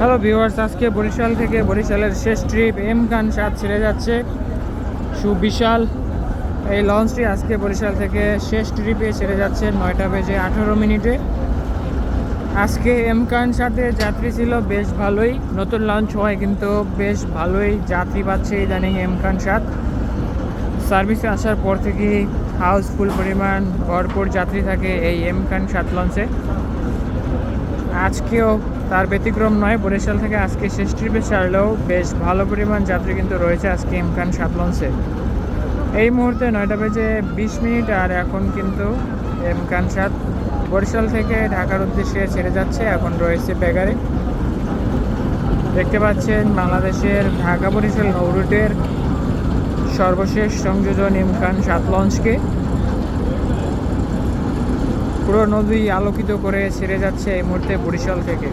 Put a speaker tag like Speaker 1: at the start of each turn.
Speaker 1: Hello viewers, আজকে বরিশাল থেকে বরিশালের শেষ ট্রিপ এম খান সাত ছেড়ে যাচ্ছে। সুবিশাল এই লঞ্চটি আজকে বরিশাল থেকে শেষ ট্রিপে ছেড়ে যাচ্ছে নয়টা বেজে আঠারো মিনিটে। আজকে এম খান সাথে যাত্রী ছিল বেশ ভালোই, নতুন লঞ্চ হয় কিন্তু বেশ ভালোই যাত্রী পাচ্ছে ইদানিং এম খান সাত। সার্ভিসে আসার পর থেকেই হাউসফুল পরিমাণ ভরপুর যাত্রী থাকে এই এম খান সাত লঞ্চে। আজকেও তার ব্যতিক্রম নয়, বরিশাল থেকে আজকে শেষ ট্রিপে ছাড়লেও বেশ ভালো পরিমাণ যাত্রী কিন্তু রয়েছে আজকে ইমকান সাত লঞ্চে এই মুহূর্তে নয়টা বেজে বিশ মিনিট আর এখন কিন্তু এমকান সাত। বরিশাল থেকে ঢাকার উদ্দেশ্যে ছেড়ে যাচ্ছে, এখন রয়েছে বেগারে। দেখতে পাচ্ছেন বাংলাদেশের ঢাকা বরিশাল নৌরুটের সর্বশেষ সংযোজন ইমকান সাত লঞ্চকে পুরো নদী আলোকিত করে ছেড়ে যাচ্ছে এই মুহূর্তে বরিশাল থেকে।